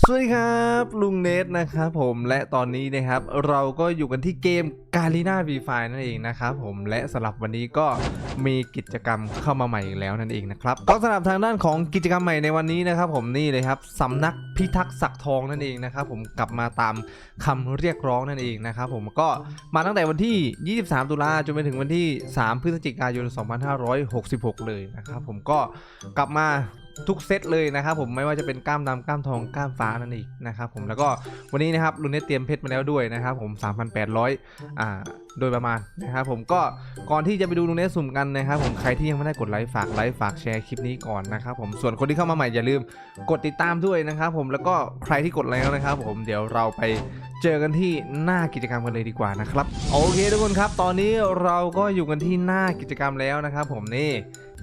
สวัสดีครับ ลุงเนทนะครับผมและตอนนี้นะครับ เราก็อยู่กันที่เกมกาลีนาวีไฟนั่นเองนะครับผมและสำหรับวันนี้ก็มีกิจกรรมเข้ามาใหม่อีกแล้วนั่นเองนะครับก็สำหรับทางด้านของกิจกรรมใหม่ในวันนี้นะครับ ผมนี่เลยครับสำนักพิทักษ์ศักดิ์ทองนั่นเองนะครับผมกลับมาตามคำเรียกร้องนั่นเองนะครับผมก็มาตั้งแต่วันที่ 23 ตุลาจนไปถึงวันที่ 3 พฤศจิกายน 2566 เลยนะครับผมก็กลับมา ทุกเซตเลยนะครับผมไม่ว่าจะเป็นกล้ามดำกล้ามทองกล้ามฟ้านั่นเองนะครับผมแล้วก็วันนี้นะครับลุนเนตเตรียมเพชรมาแล้วด้วยนะครับผม 3,800อ่า โดยประมาณนะครับผมก็ก่อนที่จะไปดูลุนเนสุ่มกันนะครับผมใครที่ยังไม่ได้กดไลค์ฝากไลค์ฝากแชร์คลิปนี้ก่อนนะครับผมส่วนคนที่เข้ามาใหม่อย่าลืมกดติดตามด้วยนะครับผมแล้วก็ใครที่กดแล้วนะครับผมเดี๋ยวเราไปเจอกันที่หน้ากิจกรรมกันเลยดีกว่านะครับโอเคทุกคนครับ ตอนนี้เราก็อยู่กันที่หน้ากิจกรรมแล้วนะครับผมนี่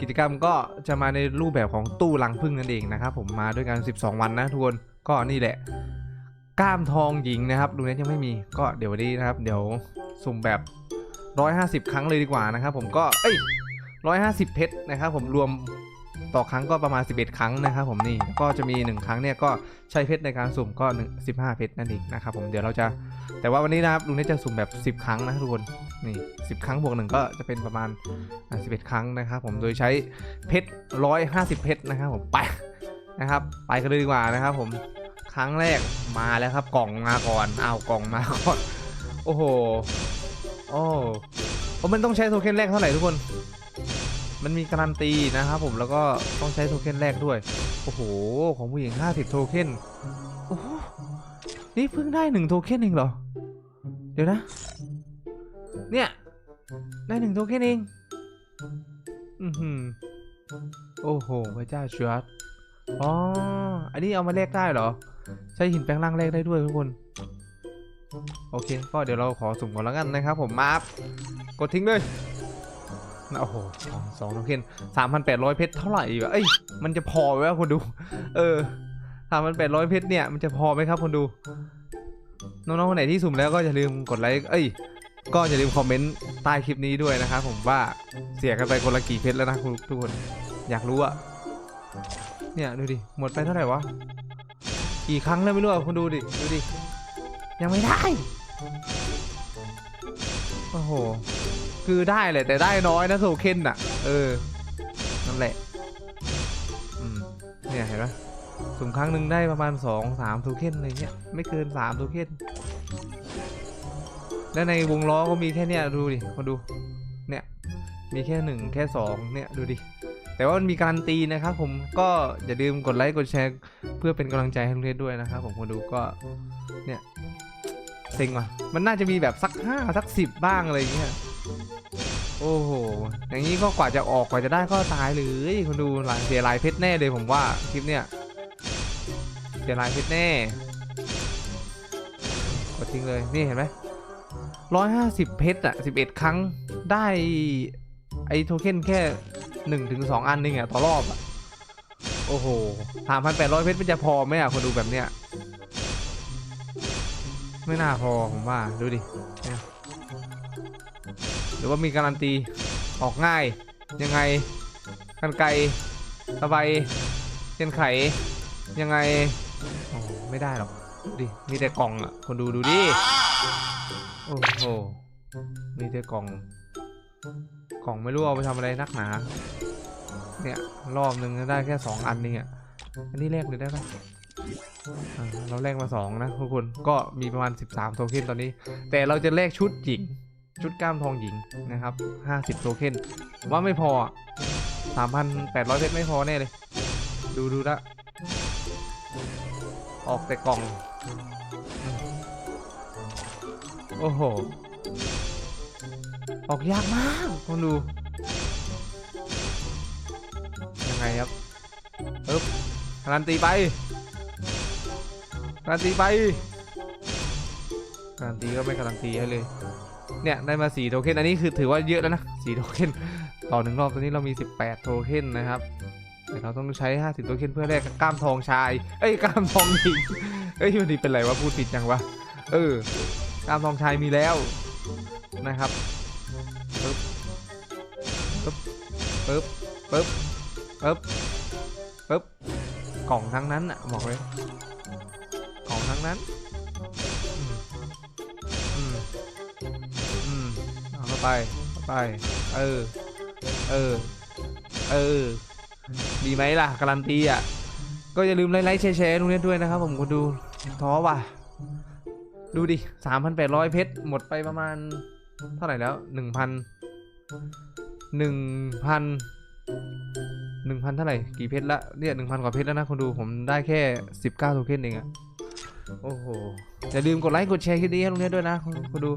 กิจกรรมก็จะมาในรูปแบบของตู้ลังพึ่งนั่นเองนะครับผมมาด้วยกัน 12 วันนะทุกคนก็นี่แหละ ก้ามทองหญิงนะครับลุงเน็ตยังไม่มีก็เดี๋ยววันนี้นะครับ เดี๋ยว สุ่มแบบ 150 ครั้งเลยดีกว่านะครับผมก็เอ้ย150 เพชรนะครับผมรวมต่อครั้งก็ประมาณ 11 ครั้งนะครับผมนี่ก็จะมี 1 ครั้งเนี่ยก็ใช้เพชรในการสุ่มก็1 15เพชรนั่นเองนะครับผมเดี๋ยวเราจะแต่ว่าวันนี้นะครับลุงน็ตจะสุ่มแบบ 10 ครั้งนะทุกคนนี่10 ครั้งบวกหนึ่งก็จะเป็นประมาณ 11 ครั้งนะครับผมโดยใช้เพชร150 เพชรนะครับผมไปนะครับไปกันเลยดีกว่านะครับผมครั้งแรกมาแล้วครับกล่องมาก่อนเอากล่องมาก่อนโอ้โห โอ้เพราะมันต้องใช้โทเค็นแรกเท่าไหร่ทุกคน มันมีการันตีนะครับผมแล้วก็ต้องใช้โทเค็นแรกด้วย โอ้โห ของผู้หญิง 50 โทเค็นโอ้โหนี่เพิ่งได้หนึ่งโทเค็นเองเหรอ เดี๋ยวนะ เนี่ย ได้หนึ่งโทเค็นเอง อือหือโอ้โห พระเจ้าชือดอ๋อ อันนี้เอามาแลกได้เหรอ ใช้หินแปลงร่างแลกได้ด้วยทุกคน โอเค ก็เดี๋ยวเราขอสุ่มก่อนแล้วกันนะครับผมมาบกดทิ้งเลยโอ้โหสองสองโทเค็นสามพันแปดร้อยเพชรเท่าไหร่วะเอ้ย มันจะพอไหมวะคนดู เออสามพันแปดร้อยเพชรเนี่ย มันจะพอไหมครับคนดู น้องๆคนไหนที่สุ่มแล้วก็อย่าลืมกดไลค์ เอ้ย ก็อย่าลืมคอมเมนต์ใต้คลิปนี้ด้วยนะครับผมว่าเสียกันไปคนละกี่เพชรแล้วนะคุณทุกคน อยากรู้อะเนี่ยดูดิ หมดไปเท่าไหร่วะ กี่ครั้งแล้วไม่รู้อะคุณดูดิ ดูดิ ยังไม่ได้ โอ้โห คือได้แหละแต่ได้น้อยนะโทเคนอะเออ นั่นแหละ อืม เนี่ยเห็นไหมสุ่มครั้งหนึ่งได้ประมาณ 2 3โทเค็นอะไรเงี้ย ไม่เกิน3โทเค็นแล้วในวงล้อก็มีแค่เนี้ยดูดิมาดู เนี่ย มีแค่หนึ่งแค่สองเนี่ยดูดิ แต่ว่ามันมีการันตีนะครับผม ก็อย่าลืมกดไลค์กดแชร์ เพื่อเป็นกำลังใจให้ลุงเทศด้วยนะครับผมมาดูก็ เนี่ย เซ็งว่ะ มันน่าจะมีแบบสักห้าสักสิบบ้างอะไรอย่างเงี้ย โอ้โห อย่างนี้ก็กว่าจะออกกว่าจะได้ก็ตายเลยคนดูหลายเสียลายเพชรแน่เลยผมว่าคลิปเนี้ย เสียลายเพชรแน่ กดทิ้งเลย นี่เห็นไหมร้อยห้าสิบเพชรอะสิบเอ็ดครั้งได้ไอโทเค็นแค่หนึ่งถึงสองอันนึงอะต่อรอบอะ โอ้โหสามพันแปดร้อยเพชรมันจะพอไหมอะคนดูแบบเนี้ย ไม่น่าพอผมว่า ดูดิหรือว่ามีการันตี ออกง่าย ยังไงกันไกลสบายเส้นไข ยังไงโอ้ไม่ได้หรอกดิมีแต่กล่องอะ คนดูดูดิ โอ้โห มีแต่กล่อง กล่องไม่รู้เอาไปทำอะไรนักหนา เนี่ย รอบหนึ่งได้แค่2อันนี่อะ อันนี้แลกเลยได้ปะอ่า เราแลกมา 2 นะทุกคนก็มีประมาณ 13 โทเค็นตอนนี้ แต่เราจะแลกชุดหญิง ชุดกล้ามทองหญิงนะครับ 50 โทเค็นว่าไม่พอ 3,800 เพชรไม่พอแน่เลย ดูดูละออกแต่กล่อง โอ้โห ออกยากมากคุณดูยังไงครับปึ๊บการันตีไป การันตีไปการันตีก็ไม่การันตีให้เลย เนี่ยได้มา4โทเค็นอันนี้คือถือว่าเยอะแล้วนะ4โทเค็นต่อหนึ่งรอบตอนนี้เรามี 18 โทเค็นนะครับแต่เราต้องใช้ 50 โทเค็นเพื่อแลกกล้ามทองชาย เอ้ยกล้ามทองหญิงเอ้ยวันนี้เป็นไรวะพูดผิดจังวะเออกล้ามทองชายมีแล้วนะครับปึ๊บปึ๊บปึ๊บปึ๊บปึ๊บปึ๊บกล่องทั้งนั้นอะบอกเลย ทั้งนั้นอืมอืมอืมเอาเข้าไปเข้าไป เออ เออ เออ ดีไหมล่ะ การันตีอะ ก็อย่าลืมไลค์แชร์ๆตรงนี้ด้วยนะครับผมคนดู ท้อว่ะ ดูดิ 3,800 เพชร หมดไปประมาณ เท่าไหร่แล้ว 1,000 1,000 1,000เท่าไหร่ กี่เพชรละเนี่ย1,000กว่าเพชรแล้วนะคนดูผมได้แค่19โทเค็นเองอะ โอ้โห อย่าลืมกดไลค์กดแชร์คลิปนี้ให้ตรงนี้ด้วยนะคนคนดู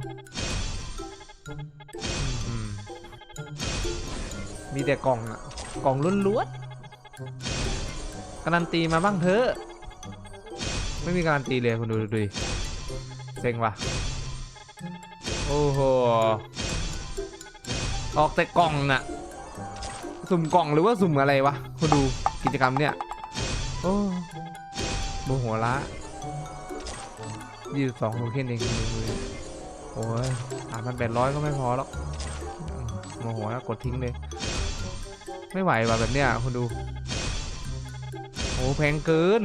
มมีแต่กล่องอะกล่องล้วนๆการันตีมาบ้างเถอะ ไม่มีการันตีเลยคุณดูดูดิเซ็งว่ะ โอ้โห ออกแต่กล่องน่ะ สุ่มกล่องหรือว่าสุ่มอะไรวะคุณดูกิจกรรมเนี่ย โอ้โมโหละ ยี่สิบสองโทเค็นเองคุณดูโอ้ยสามพันแปดร้อยก็ไม่พอหรอกโมโหแล้วกดทิ้งเลย ไม่ไหวว่ะแบบเนี้ยคุณดูโอ้แพงเกิน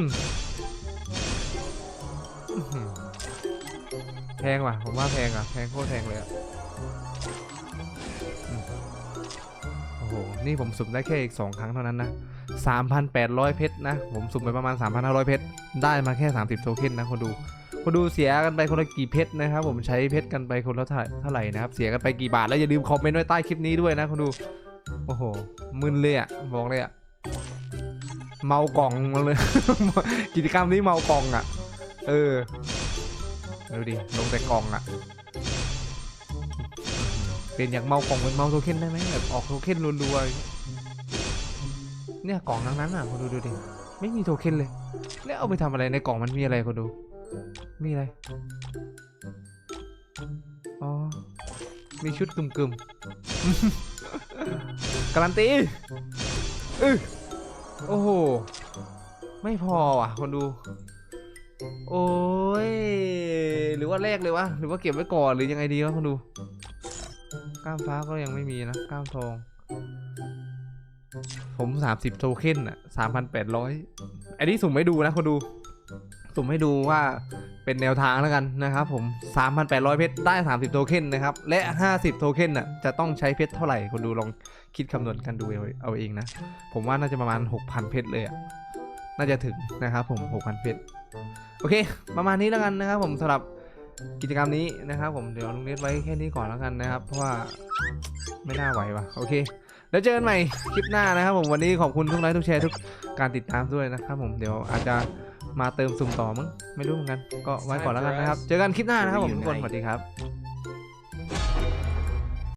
แพงว่ะ ผมว่าแพงอะ แพงโคตรแพงเลยอะโอ้โห นี่ผมสุ่มได้แค่อีก2ครั้งเท่านั้นนะ3,800 เพชรนะ ผมสุ่มไปประมาณ 3,500 เพชร ได้มาแค่ 30 โทเค็นนะคนดู คนดูเสียกันไปคนละกี่เพชรนะครับ ผมใช้เพชรกันไปคนละเท่าเท่าไหร่นะครับ เสียกันไปกี่บาทแล้วอย่าลืมคอมเมนต์ไว้ใต้คลิปนี้ด้วยนะคนดู โอ้โหมึนเลยอะบอกเลยอะเมากล่องมาเลย กิจกรรมนี้เมากล่องอะ เออดูดิลงแต่กล่องอะเปลี่ยนจากเมากล่องเป็นเมาโทเค็นได้ไหมแบบออกโทเค็นรัวๆอย่างเนี่ยกล่องทั้งนั้นอะคนดูดูดิไม่มีโทเค็นเลย แล้วเอาไปทำอะไรในกล่องมันมีอะไรคนดู มีอะไร อ๋อ มีชุดกึมๆการันตีอึโอ้โห ไม่พอว่ะ คนดู โอ้ย หรือว่าแลกเลยวะ หรือว่าเก็บไว้ก่อนหรือยังไงดีวะคนดู ก้ามฟ้าก็ยังไม่มีนะ ก้ามทอง ผม 30 โทเค็นอะ 3,800 อันนี้สุ่มให้ดูนะคนดู สุ่มให้ดูว่าเป็นแนวทางแล้วกันนะครับผม 3,800 เพชรได้ 30 โทเค็นนะครับ และ 50 โทเค็นอะจะต้องใช้เพชรเท่าไหร่คนดูลองคิดคำนวณกันดูเอาเองนะ ผมว่าน่าจะประมาณ 6,000 เพชรเลยอะน่าจะถึงนะครับผม 6,000 เพชรโอเค ประมาณนี้แล้วกันนะครับผมสำหรับกิจกรรมนี้นะครับผมเดี๋ยวลุงเนทไว้แค่นี้ก่อนแล้วกันนะครับ เพราะว่าไม่น่าไหวว่ะโอเคแล้วเจอกันใหม่คลิปหน้านะครับผมวันนี้ขอบคุณทุกไลค์ทุกแชร์ทุกการติดตามด้วยนะครับผมเดี๋ยวอาจจะ มาเติมสุ่มต่อมั้งไม่รู้เหมือนกัน ก็ไว้ก่อนแล้วกันนะครับ เจอกันคลิปหน้านะครับผมทุกคนสวัสดีครับ